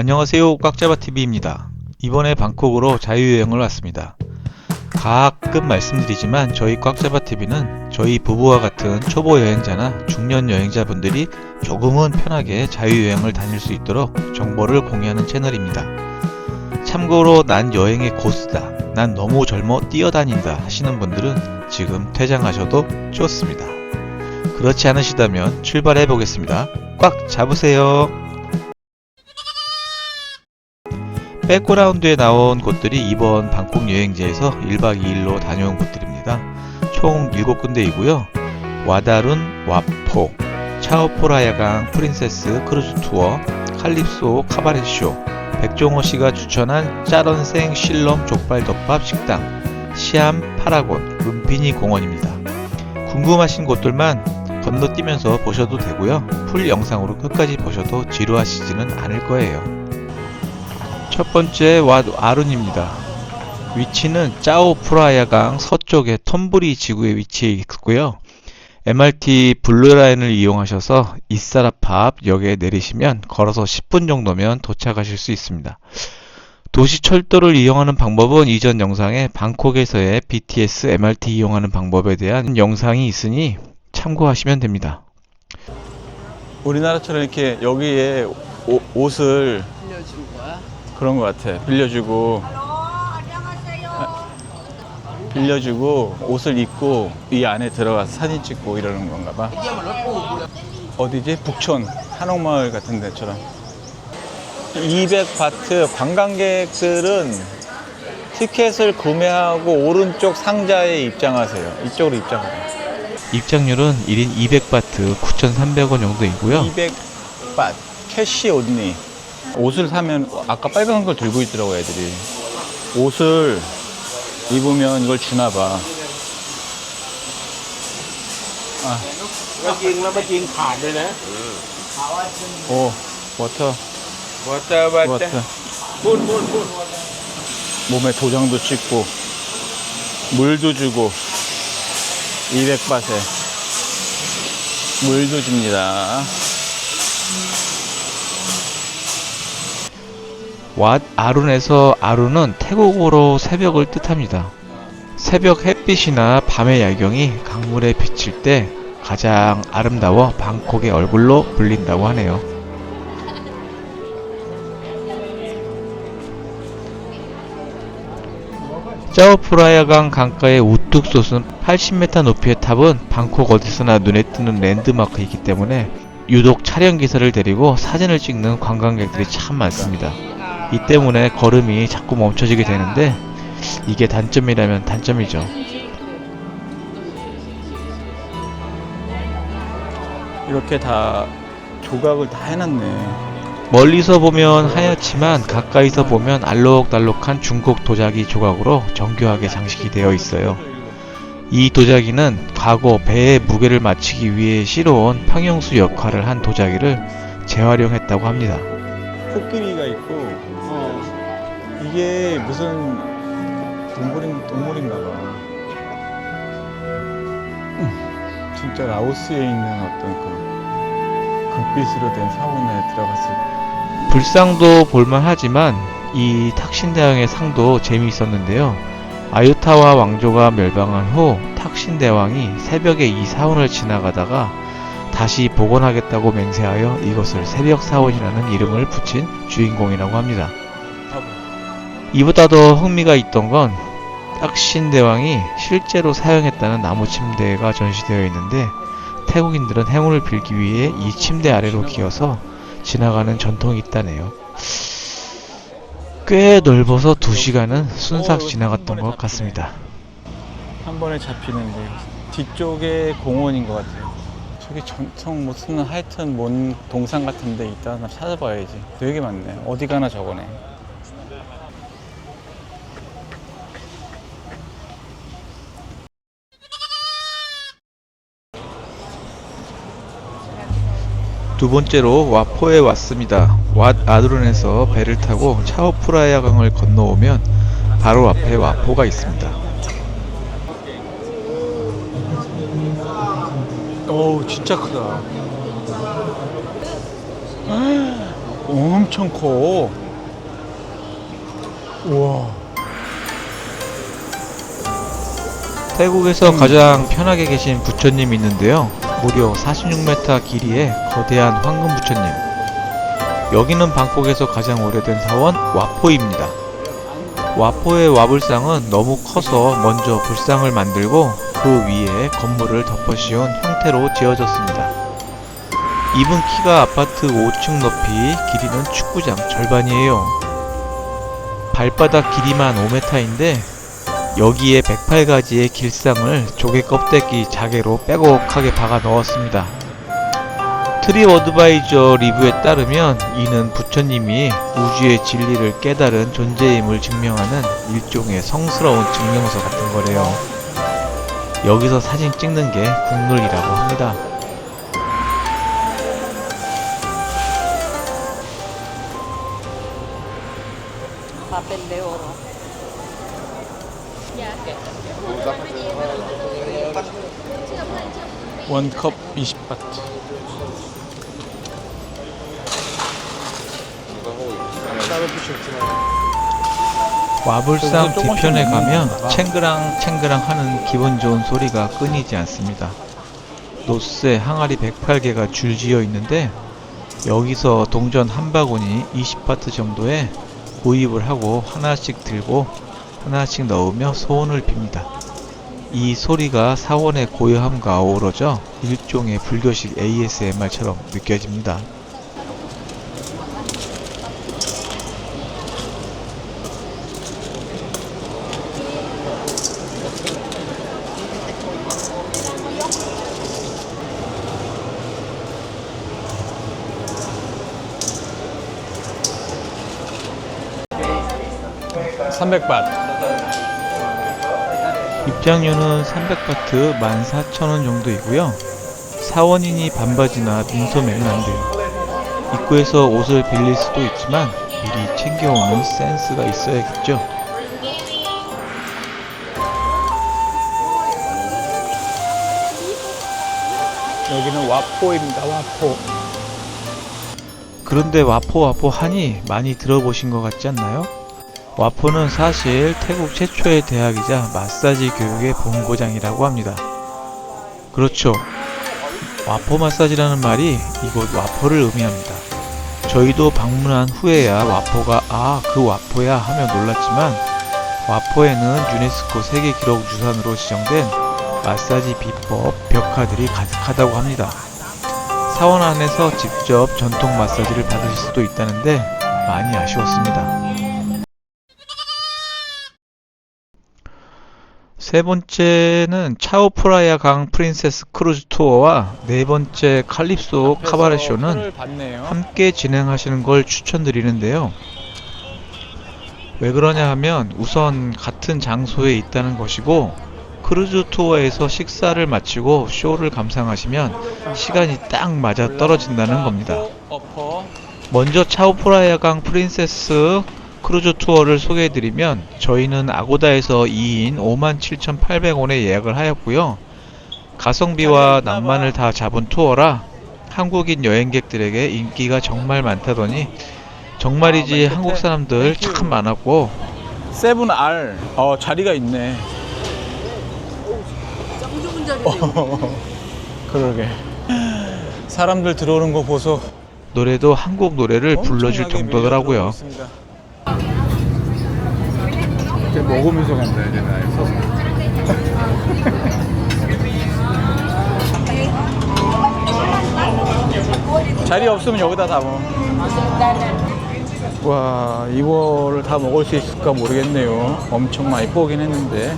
안녕하세요 꽉잡아TV입니다. 이번에 방콕으로 자유여행을 왔습니다. 가끔 말씀드리지만 저희 꽉잡아TV는 저희 부부와 같은 초보 여행자나 중년 여행자분들이 조금은 편하게 자유여행을 다닐 수 있도록 정보를 공유하는 채널입니다. 참고로 난 여행의 고수다, 난 너무 젊어 뛰어다닌다 하시는 분들은 지금 퇴장하셔도 좋습니다. 그렇지 않으시다면 출발해 보겠습니다. 꽉 잡으세요. 백그라운드에 나온 곳들이 이번 방콕 여행지에서 1박 2일로 다녀온 곳들입니다. 총 7군데이고요. 와다룬, 와포, 차오포라야강 프린세스 크루즈 투어, 칼립소 카바렛쇼, 백종호 씨가 추천한 짜런생 실럼 족발 덮밥 식당, 시암 파라곤, 룸피니 공원입니다. 궁금하신 곳들만 건너뛰면서 보셔도 되고요. 풀 영상으로 끝까지 보셔도 지루하시지는 않을 거예요. 첫 번째 와 아룬입니다. 위치는 짜오프라야강 서쪽의 톰브리 지구에 위치해 있고요. MRT 블루라인을 이용하셔서 이사라팝 역에 내리시면 걸어서 10분 정도면 도착하실 수 있습니다. 도시 철도를 이용하는 방법은 이전 영상에 방콕에서의 BTS MRT 이용하는 방법에 대한 영상이 있으니 참고하시면 됩니다. 우리나라처럼 이렇게 여기에 오- 옷을? 그런 것 같아. 빌려주고 빌려주고 옷을 입고 이 안에 들어가서 사진 찍고 이러는 건가 봐. 어디지? 북촌 한옥마을 같은 데처럼. 200바트 관광객들은 티켓을 구매하고 오른쪽 상자에 입장하세요. 이쪽으로 입장하세요. 입장료는 1인 200바트 9,300원 정도이고요. 200밭 캐시 옷니 옷을 사면 아까 빨간 걸 들고 있더라고 애들이 옷을 입으면 이걸 주나 봐 มาจริงแล้วมาจริงขาดเลยนะ 오, 워터, วอเตอร์วอเตอ 워터. ร์พูดพูดพูด 몸에 도장도 찍고, 물도 주고, 200밭에 물도 줍니다. 왓 아룬에서 아룬은 태국어로 새벽을 뜻합니다. 새벽 햇빛이나 밤의 야경이 강물에 비칠 때 가장 아름다워 방콕의 얼굴로 불린다고 하네요. 짜오프라야강 강가의 우뚝 솟은 80m 높이의 탑은 방콕 어디서나 눈에 띄는 랜드마크이기 때문에 유독 촬영 기사를 데리고 사진을 찍는 관광객들이 참 많습니다. 이 때문에 걸음이 자꾸 멈춰지게 되는데 이게 단점이라면 단점이죠. 이렇게 다 조각을 다 해놨네. 멀리서 보면 하얗지만 가까이서 보면 알록달록한 중국 도자기 조각으로 정교하게 장식이 되어 있어요. 이 도자기는 과거 배의 무게를 맞추기 위해 실어온 평형수 역할을 한 도자기를 재활용했다고 합니다. 코끼리가 있고, 어, 이게 무슨 동물인, 동물인가 봐. 음, 진짜 라오스에 있는 어떤 그 금빛으로 된 사원에 들어갔을 때. 불상도 볼만하지만 이 탁신대왕의 상도 재미있었는데요. 아유타와 왕조가 멸망한 후 탁신대왕이 새벽에 이 사원을 지나가다가 다시 복원하겠다고 맹세하여 이것을 새벽 사원이라는 이름을 붙인 주인공이라고 합니다. 이보다 더 흥미가 있던 건 탁신대왕이 실제로 사용했다는 나무 침대가 전시되어 있는데 태국인들은 행운을 빌기 위해 이 침대 아래로 기어서 지나가는 전통이 있다네요. 꽤 넓어서 2시간은 순삭 지나갔던 것 같습니다. 한 번에 잡히는데 뒤쪽에 공원인 것 같아요. 저기 전통 무슨 하여튼 뭔 동상 같은 데 있다 나 찾아봐야지. 되게 많네. 어디 가나 저거네. 두 번째로 와포에 왔습니다. 왓 아드론에서 배를 타고 차오프라야 강을 건너오면 바로 앞에 와포가 있습니다. 어우 진짜 크다. 엄청 커. 우와. 태국에서 가장 편하게 계신 부처님이 있는데요. 무려 46m 길이의 거대한 황금 부처님. 여기는 방콕에서 가장 오래된 사원 와포입니다. 와포의 와불상은 너무 커서 먼저 불상을 만들고 그 위에 건물을 덮어씌운 형태로 지어졌습니다. 입은 키가 아파트 5층 높이, 길이는 축구장 절반이에요. 발바닥 길이만 5m인데 여기에 108가지의 길상을 조개 껍데기 자개로 빼곡하게 박아 넣었습니다. 트립 어드바이저 리뷰에 따르면 이는 부처님이 우주의 진리를 깨달은 존재임을 증명하는 일종의 성스러운 증명서 같은 거래요. 여기서 사진 찍는 게 국룰이라고 합니다. 원컵 20바트. 와불상 그래서 조금씩 뒤편에 먹는 가면 건가 봐. 챙그랑 챙그랑 하는 기분 좋은 소리가 끊이지 않습니다. 노스에 항아리 108개가 줄지어 있는데 여기서 동전 한 바구니 20바트 정도에 구입을 하고 하나씩 들고 하나씩 넣으며 소원을 빕니다. 이 소리가 사원의 고요함과 어우러져 일종의 불교식 ASMR처럼 느껴집니다. 삼백 바트 입장료는 300바트 14,000원 정도이고요. 사원인이 반바지나 민소매는 안 돼요. 입구에서 옷을 빌릴 수도 있지만 미리 챙겨오는 센스가 있어야겠죠. 여기는 와포입니다. 와포. 그런데 와포 와포 하니 많이 들어보신 것 같지 않나요? 와포는 사실 태국 최초의 대학이자 마사지 교육의 본고장이라고 합니다. 그렇죠. 와포 마사지라는 말이 이곳 와포를 의미합니다. 저희도 방문한 후에야 와포가 아 그 와포야 하며 놀랐지만 와포에는 유네스코 세계 기록 유산으로 지정된 마사지 비법 벽화들이 가득하다고 합니다. 사원 안에서 직접 전통 마사지를 받으실 수도 있다는데 많이 아쉬웠습니다. 세 번째는 차오프라야 강 프린세스 크루즈 투어와 네 번째 칼립소 카바레 쇼는 표를 받네요. 함께 진행하시는 걸 추천드리는데요. 왜 그러냐 하면 우선 같은 장소에 있다는 것이고 크루즈 투어에서 식사를 마치고 쇼를 감상하시면 시간이 딱 맞아 떨어진다는 겁니다. 먼저 차오프라야 강 프린세스 크루즈 투어를 소개해드리면 저희는 아고다에서 2인 57,800원에 예약을 하였고요. 가성비와 낭만을 다 잡은 투어라 한국인 여행객들에게 인기가 정말 많다더니 정말이지 한국 사람들 참 많았고 세븐 R. 어 자리가 있네. 그러게. 사람들 들어오는 거 보소. 노래도 한국 노래를 불러줄 정도더라고요. 밀려 들어오고 있습니다. 이렇게 먹으면서 간다 이제 나 서서. 자리 없으면 여기다 담어. 와 이거를 다 먹을 수 있을까 모르겠네요. 엄청 많이 뽑긴 했는데.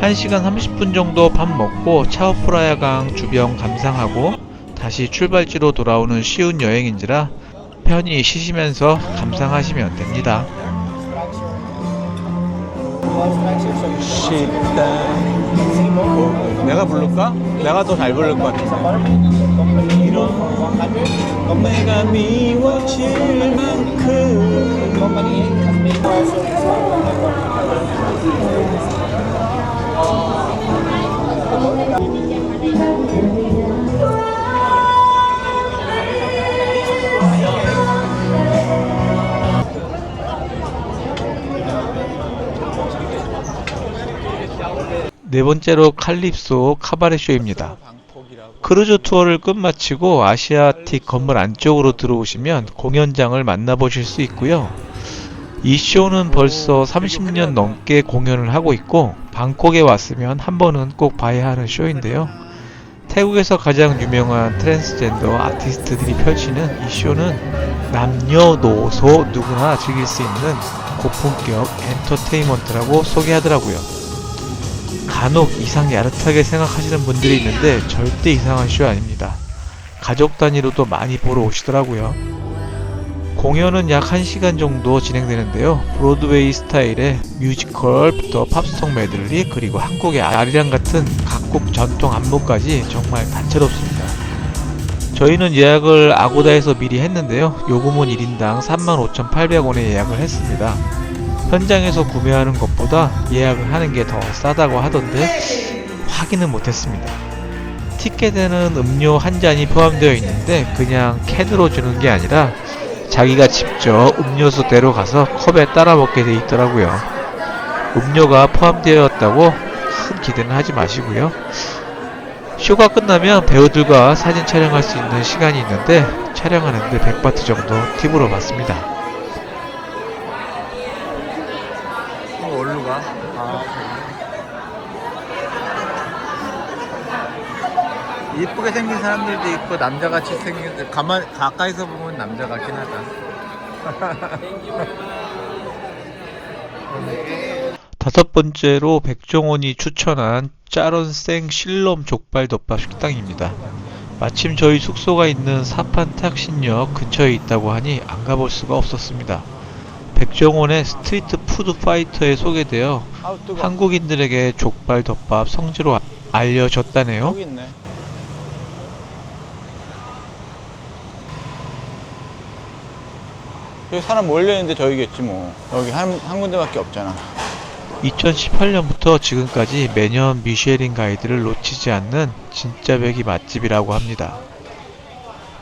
한시간 30분 정도 밥 먹고 차오프라야강 주변 감상하고 다시 출발지로 돌아오는 쉬운 여행인지라 편히 쉬시면서 감상하시면 됩니다. 어, 내가 부를까? 내가 더 잘 부를 것 같은데. 이런 내가 미워질 만큼 네 번째로 칼립소 카바레 쇼입니다. 크루즈 투어를 끝마치고 아시아틱 건물 안쪽으로 들어오시면 공연장을 만나보실 수 있고요. 이 쇼는 벌써 30년 넘게 공연을 하고 있고 방콕에 왔으면 한 번은 꼭 봐야 하는 쇼인데요. 태국에서 가장 유명한 트랜스젠더 아티스트들이 펼치는 이 쇼는 남녀노소 누구나 즐길 수 있는 고품격 엔터테인먼트라고 소개하더라고요. 간혹 이상 야릇하게 생각하시는 분들이 있는데 절대 이상한 쇼 아닙니다. 가족 단위로도 많이 보러 오시더라고요. 공연은 약 1시간 정도 진행되는데요. 브로드웨이 스타일의 뮤지컬부터 팝송 메들리 그리고 한국의 아리랑 같은 각국 전통 안무까지 정말 다채롭습니다. 저희는 예약을 아고다에서 미리 했는데요. 요금은 1인당 35,800원에 예약을 했습니다. 현장에서 구매하는 것보다 예약을 하는 게 더 싸다고 하던데 확인은 못했습니다. 티켓에는 음료 한 잔이 포함되어 있는데 그냥 캔으로 주는 게 아니라 자기가 직접 음료수 대로 가서 컵에 따라 먹게 돼 있더라고요. 음료가 포함되었다고 큰 기대는 하지 마시고요. 쇼가 끝나면 배우들과 사진 촬영할 수 있는 시간이 있는데 촬영하는데 100바트 정도 팁으로 받습니다. 어디로 가? 이쁘게 생긴 사람들도 있고 남자같이 생긴 들 가만 가까이서 보면 남자 같긴 하다. 다섯 번째로 백종원이 추천한 짜런생 실롬 족발 덮밥 식당입니다. 마침 저희 숙소가 있는 사판 탁신역 근처에 있다고 하니 안 가볼 수가 없었습니다. 백종원의 스트리트 푸드 파이터에 소개되어. 한국인들에게 족발 덮밥 성지로 알려졌다네요. 여기. 여기 사람 몰려 있는데 저기겠지 뭐. 여기 한, 한 군데밖에 없잖아. 2018년부터 지금까지 매년 미쉐린 가이드를 놓치지 않는 진짜 배기 맛집이라고 합니다.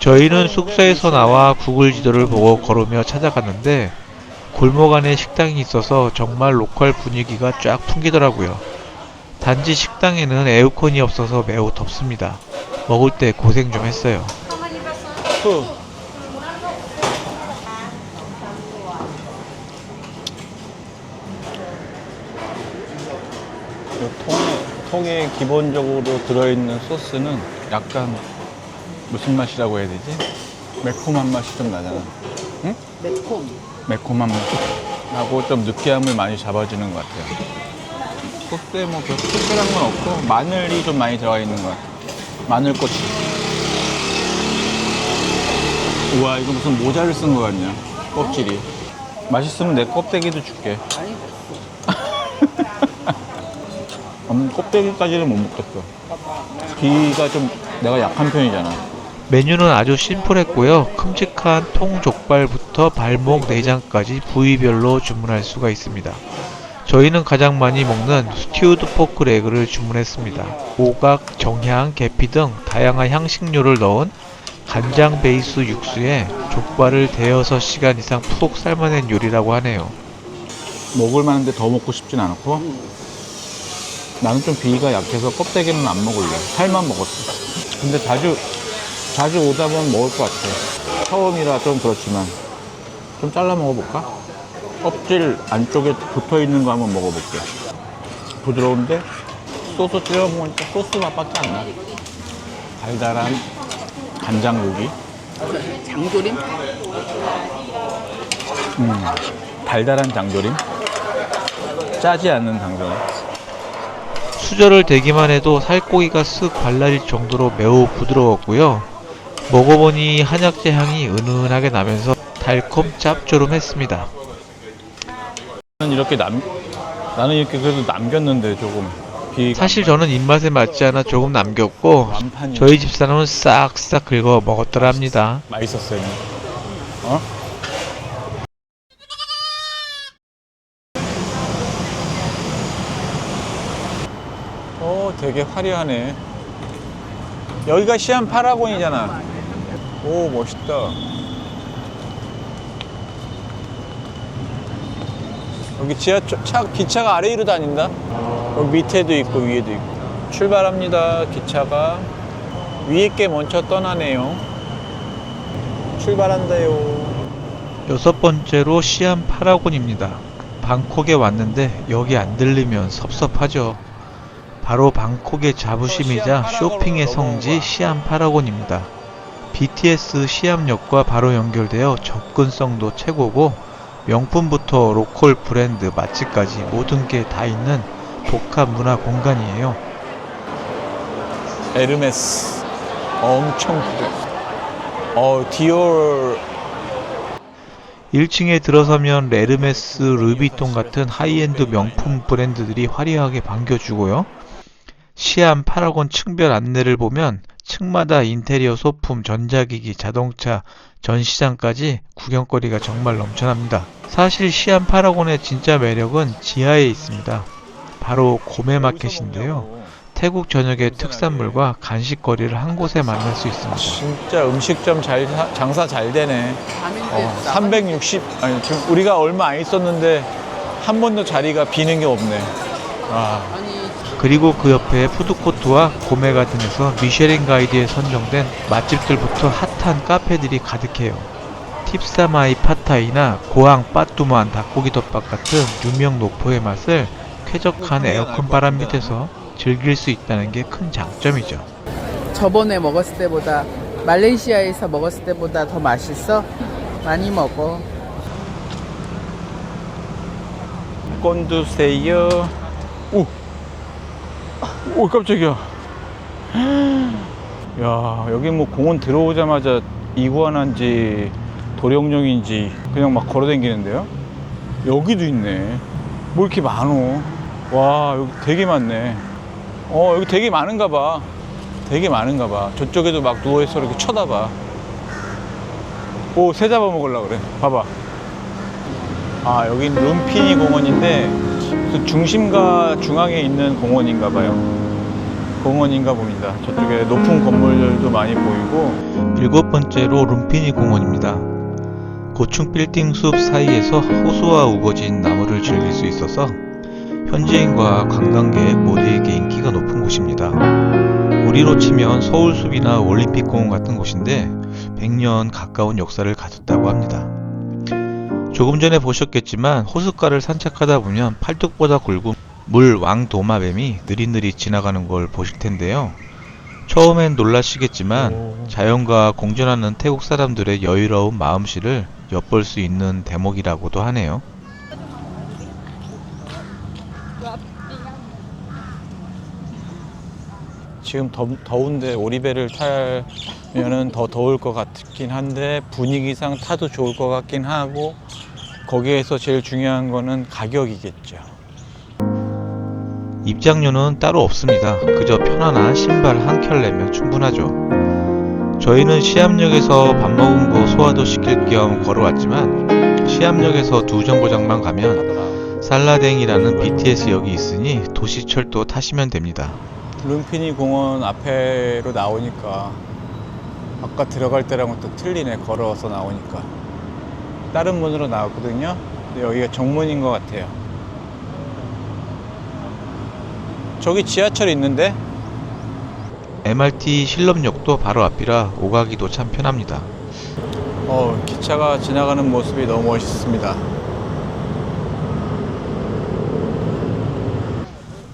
저희는 숙소에서 나와 구글 지도를 보고 걸으며 찾아갔는데 골목 안에 식당이 있어서 정말 로컬 분위기가 쫙 풍기더라고요. 단지 식당에는 에어컨이 없어서 매우 덥습니다. 먹을 때 고생 좀 했어요. 그. 이 통에 기본적으로 들어있는 소스는 약간 무슨 맛이라고 해야 되지? 매콤한 맛이 좀 나잖아. 응? 매콤. 매콤한 맛. 하고 좀 느끼함을 많이 잡아주는 것 같아요. 소스에 뭐 별 특별한 건 없고 마늘이 좀 많이 들어가 있는 것 같아요. 마늘꼬치. 우와 이거 무슨 모자를 쓴것 같냐? 껍질이. 맛있으면 내 껍데기도 줄게. 음, 껍데기까지는 못 먹겠어. 비가 좀 내가 약한 편이잖아. 메뉴는 아주 심플했고요. 큼직한 통족발부터 발목 내장까지 부위별로 주문할 수가 있습니다. 저희는 가장 많이 먹는 스튜드 포크 레그를 주문했습니다. 오각, 정향, 계피 등 다양한 향신료를 넣은 간장 베이스 육수에 족발을 대여섯 시간 이상 푹 삶아낸 요리라고 하네요. 먹을 만한데 더 먹고 싶진 않고 나는 좀 비위가 약해서 껍데기는 안 먹을래. 살만 먹었어. 근데 자주 자주 오다 보면 먹을 것 같아. 처음이라 좀 그렇지만 좀 잘라 먹어볼까? 껍질 안쪽에 붙어 있는 거 한번 먹어볼게. 부드러운데 소스 먹으니까 소스 맛밖에 안 나. 달달한 간장 고기. 장조림? 음, 달달한 장조림. 짜지 않는 장조림. 수저를 대기만 해도 살코기가 쓱 발라질 정도로 매우 부드러웠고요. 먹어보니 한약재 향이 은은하게 나면서 달콤 짭조름했습니다. 나는 이렇게 남 나는 이렇게 그래도 남겼는데 조금 사실 저는 입맛에 맞지 않아 조금 남겼고 완판이 저희 집사람은 싹싹 긁어 먹었더랍니다. 맛있었어요. 어? 어, 되게 화려하네. 여기가 시안 파라곤이잖아. 오, 멋있다. 여기 지하철, 차, 기차가 아래 위로 다닌다? 여기 밑에도 있고 위에도 있고. 출발합니다, 기차가. 위에 게 먼저 떠나네요. 출발한다요. 여섯 번째로 시안 파라곤입니다. 방콕에 왔는데 여기 안 들리면 섭섭하죠. 바로 방콕의 자부심이자 쇼핑의 성지 시안 파라곤입니다. BTS 시암역과 바로 연결되어 접근성도 최고고 명품부터 로컬 브랜드 맛집까지 모든 게 다 있는 복합 문화 공간이에요. 에르메스 엄청 크죠. 어 디올 1층에 들어서면 레르메스, 르비통 같은 하이엔드 명품 브랜드들이 화려하게 반겨주고요. 시암 파라곤 층별 안내를 보면 층마다 인테리어 소품, 전자기기, 자동차, 전시장까지 구경거리가 정말 넘쳐납니다. 사실 시암 파라곤의 진짜 매력은 지하에 있습니다. 바로 고메마켓인데요. 태국 전역의 특산물과 간식거리를 한 곳에 만날 수 있습니다. 진짜 음식점 잘 사- 장사 잘 되네. 어, 나만- 360 아니 지금 우리가 얼마 안 있었는데 한 번도 자리가 비는 게 없네. 아 아니 그리고 그 옆에 푸드코트와 고메 가든에서 미쉐린 가이드에 선정된 맛집들부터 핫한 카페들이 가득해요. 팁사마이 파타이나 고항 빠뚜만 닭고기 덮밥 같은 유명 노포의 맛을 쾌적한 에어컨 바람 밑에서 즐길 수 있다는 게 큰 장점이죠. 저번에 먹었을 때보다 말레이시아에서 먹었을 때보다 더 맛있어. 많이 먹어. 건두세요. 오, 오 깜짝이야. 야 여기 뭐 공원 들어오자마자 이구아나인지 도룡뇽인지 그냥 막 걸어다니는데요. 여기도 있네. 뭐 이렇게 많어. 와 여기 되게 많네. 어 여기 되게 많은가 봐. 되게 많은가 봐. 저쪽에도 막 누워있어 이렇게 쳐다봐. 오 새 잡아먹으려고 그래. 봐봐. 아 여긴 룸피니 공원인데 그 중심가 중앙에 있는 공원인가 봐요 공원인가 봅니다 저쪽에 높은 건물들도 많이 보이고 일곱 번째로 룸피니 공원입니다. 고층 빌딩 숲 사이에서 호수와 우거진 나무를 즐길 수 있어서 현지인과 관광객 모두에게 인기가 높은 곳입니다. 우리로 치면 서울숲이나 올림픽공원 같은 곳인데 100년 가까운 역사를 가졌다고 합니다. 조금 전에 보셨겠지만 호숫가를 산책하다 보면 팔뚝보다 굵은 물 왕도마뱀이 느릿느릿 지나가는 걸 보실 텐데요. 처음엔 놀라시겠지만 자연과 공존하는 태국 사람들의 여유로운 마음씨를 엿볼 수 있는 대목이라고도 하네요. 지금 더, 더운데 오리배를 타면은 더 더울 것 같긴 한데 분위기상 타도 좋을 것 같긴 하고 거기에서 제일 중요한 거는 가격이겠죠 입장료는 따로 없습니다. 그저 편안한 신발 한 켤 내면 충분하죠. 저희는 시암역에서 밥 먹은 거 소화도 시킬 겸 걸어왔지만 시암역에서 두 정거장만 가면 살라댕이라는 BTS 역이 있으니 도시철도 타시면 됩니다. 룸피니 공원 앞에로 나오니까 아까 들어갈 때랑은 또 틀리네 걸어서 나오니까 다른 문으로 나왔거든요 근데 여기가 정문인 것 같아요 저기 지하철 있는데 MRT 실럼역도 바로 앞이라 오가기도 참 편합니다. 어 기차가 지나가는 모습이 너무 멋있습니다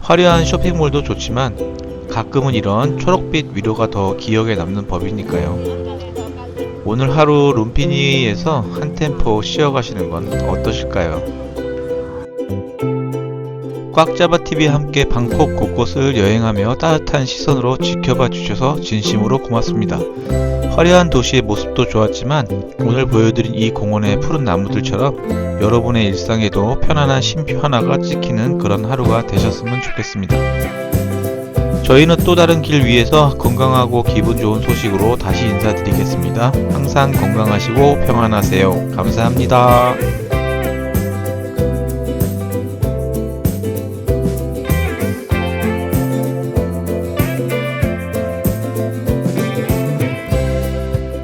화려한 쇼핑몰도 좋지만 가끔은 이런 초록빛 위로가 더 기억에 남는 법이니까요. 오늘 하루 룸피니에서 한 템포 쉬어가시는 건 어떠실까요? 꽉잡아TV와 함께 방콕 곳곳을 여행하며 따뜻한 시선으로 지켜봐 주셔서 진심으로 고맙습니다. 화려한 도시의 모습도 좋았지만 오늘 보여드린 이 공원의 푸른 나무들처럼 여러분의 일상에도 편안한 쉼표 하나가 찍히는 그런 하루가 되셨으면 좋겠습니다. 저희는 또 다른 길 위에서 건강하고 기분 좋은 소식으로 다시 인사드리겠습니다. 항상 건강하시고 평안하세요. 감사합니다.